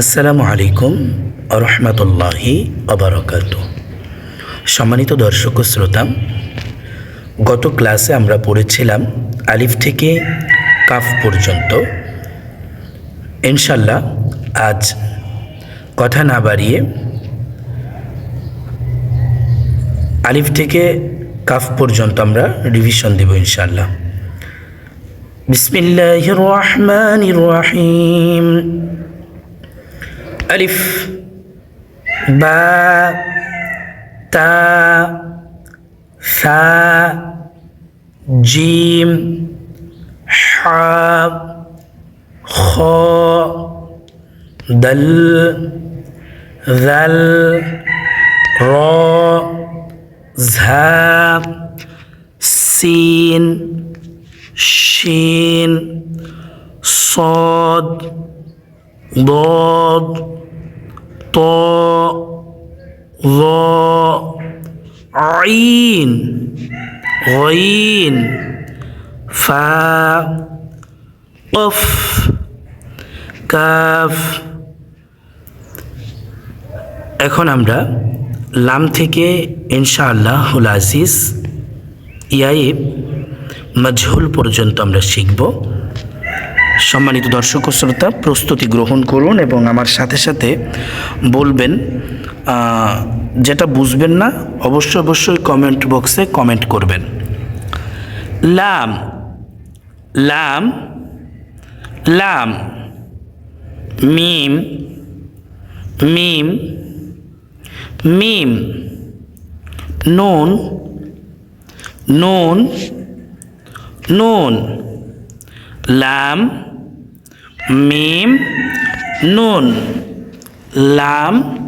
আসসালামু আলাইকুম রহমতুল্লাহি অবরকাত সম্মানিত দর্শক শ্রোতা, গত ক্লাসে আমরা পড়েছিলাম আলিফ থেকে কাফ পর্যন্ত। ইনশাল্লাহ আজ কথা না বাড়িয়ে আলিফ থেকে কাফ পর্যন্ত আমরা রিভিশন দেব ইনশাল্লাহ বিসমিল্লাহির রহমানির রহিম। ألف باء تاء ثاء جيم حاء خاء دل ذل راء زها سين شين صاد ضاد طاء ظاء عين غين فاء قف কাফ এখন আমরা লাম থেকে ইনশাআল্লাহ হুল আজিজ ইয়াইব মজহুল পর্যন্ত আমরা শিখব সম্মানিত দর্শক শ্রোতা, প্রস্তুতি গ্রহণ করুন এবং আমার সাথে সাথে বলবেন যেটা বুঝবেন না অবশ্যই অবশ্যই কমেন্ট বক্সে কমেন্ট করবেন। লাম লাম লাম, মিম মিম মিম, নুন নুন নুন লাম, মিম, নুন। লাম,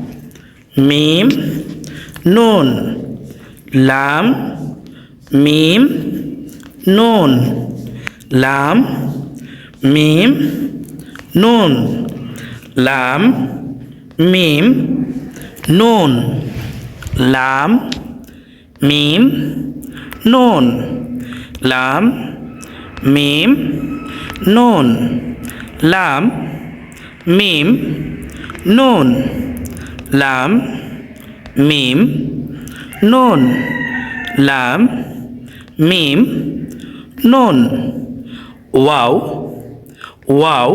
মিম, নুন। লাম, মিম, নুন। লাম, মিম, নুন। লাম, মিম, নুন। লাম, মিম, নুন। লাম, মিম নুন লাম মিম নুন লাম মিম নুন লাম মিম নুন ওয়াও ওয়াও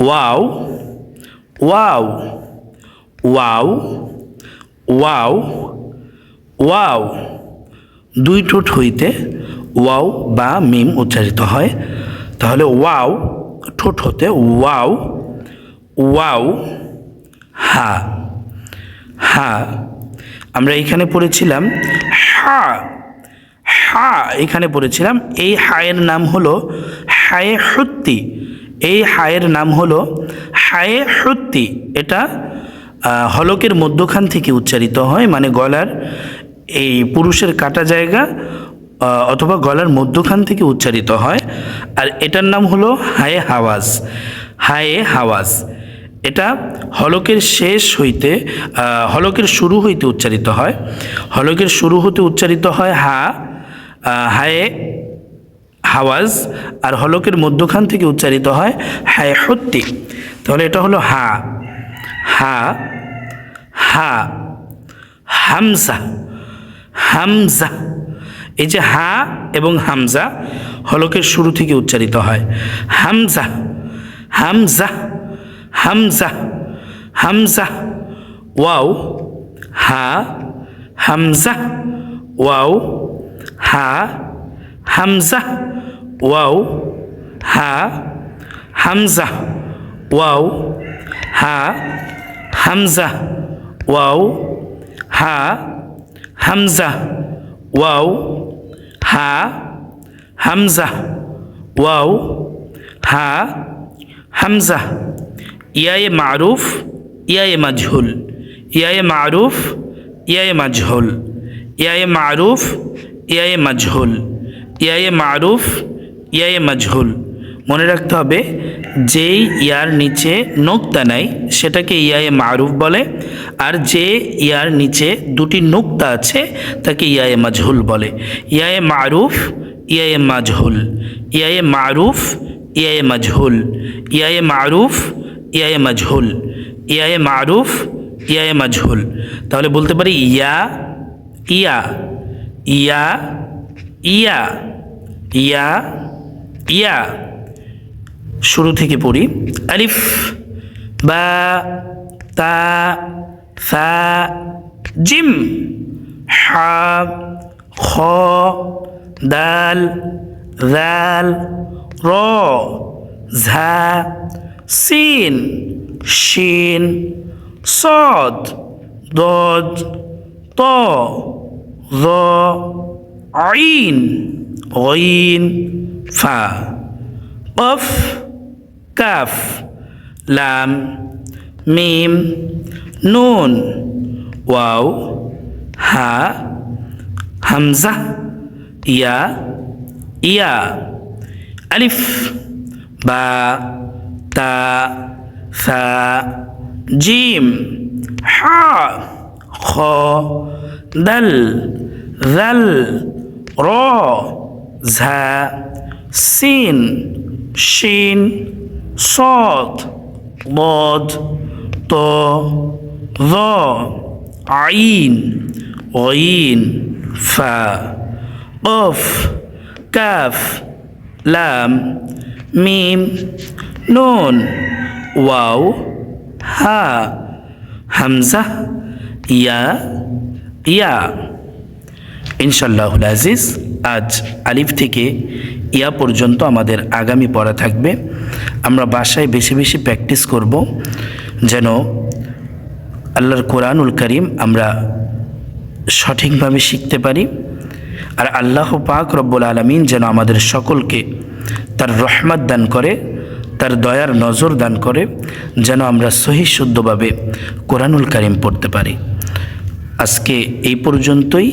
ওয়াও ওয়াও ওয়াও ওয়াও ওয়াও দুই ঠোঁট হইতে ওয়াও বা মিম উচ্চারিত হয়। তাহলে ওয়াও, ঠোঁট হতে ওয়াও ওয়াও, হা হা। আমরা এখানে পড়েছিলাম হা হা, এখানে পড়েছিলাম। এই হায়ের নাম হলো হায়ে সত্যি এই হায়ের নাম হলো হায়ে সত্যি এটা হলকের মধ্যখান থেকে উচ্চারিত হয় মানে গলার এই পুরুষের কাটা জায়গা অথবা গলার মধ্যখান থেকে উচ্চারিত হয়। আর এটার নাম হলো হায়ে হাওয়াজ হায়ে হাওয়াজ। এটা হলকের শেষ হইতে হলকের শুরু হইতে উচ্চারিত হয়। হলকের শুরু হতে উচ্চারিত হয় হা হায়ে হাওয়াজ, আর হলকের মধ্যখান থেকে উচ্চারিত হয় হায় হত্যি তাহলে এটা হলো হা হা হা, হামজা হামজা। এই যে হা এবং হামজা হলকের শুরু থেকে উচ্চারিত হয়। হামজা হামজা হামজা হামজা, ওয়াও, হা, হামজা, ওয়াও, হা, হামজা, ওয়াও, হা, হামজা, ওয়াও, হা, হামজা, ওয়াও, হা, হামজা, ওয়াও হা, হামজা, ওয়াও, হা, হামজা, ইয়ায়ে মারুফ, ইয়ায়ে মাজহুল, ইয়ায়ে মারুফ, ইয়ায়ে মাজহুল, ইয়ায়ে মারুফ, ইয়ায়ে মাজহুল, ইয়ায়ে মারুফ, ইয়ায়ে মাজহুল। মনে রাখতে হবে, যেই ইয়ার নিচে নোক্তা নাই সেটাকে ইয়ায়ে মারুফ বলে, আর যে ইয়ার নিচে দুটি নোক্তা আছে, তাকে ইয়ায়ে মাজহুল বলে। ইয়ায়ে মারুফ, ইয়ায়ে মাজহুল। ইয়ায়ে মারুফ, ইয়ায়ে মাজহুল। ইয়ায়ে মারুফ, ইয়ায়ে মাজহুল। ইয়ায়ে মারুফ, ইয়ায়ে মাজহুল। তাহলে বলতে পারি ইয়া ইয়া ইয়া ইয়া ইয়া ইয়া। শুরু থেকে পড়ি আলিফ বা তা সা জিম হা খ দাল দাল র ঝা সিন শিন صاد ضاد طا ظا عين غين فا قف কাফ লাম মিম নুন ওয়াও হা হামজা ইয়া ইয়া আলিফ বা তা সা জিম হা খ দাল দাল র ঝা সিন শিন صاد ضاد طا ظا عين غين فا قف كاف لام ميم نون واو ها همزة يا يا ইনশাল্লাহুল আজিজ আজ আলিফ থেকে ইয়া পর্যন্ত আমাদের আগামী পড়া থাকবে। আমরা বাসায় বেশি বেশি প্র্যাকটিস করব যেন আল্লাহর কোরআনুল করিম আমরা সঠিকভাবে শিখতে পারি আর আল্লাহ পাক রব্বুল আলমিন যেন আমাদের সকলকে তার রহমত দান করে, তার দয়ার নজর দান করে, যেন আমরা সহি শুদ্ধভাবে কোরআনুল করিম পড়তে পারি। আজকে এই পর্যন্তই।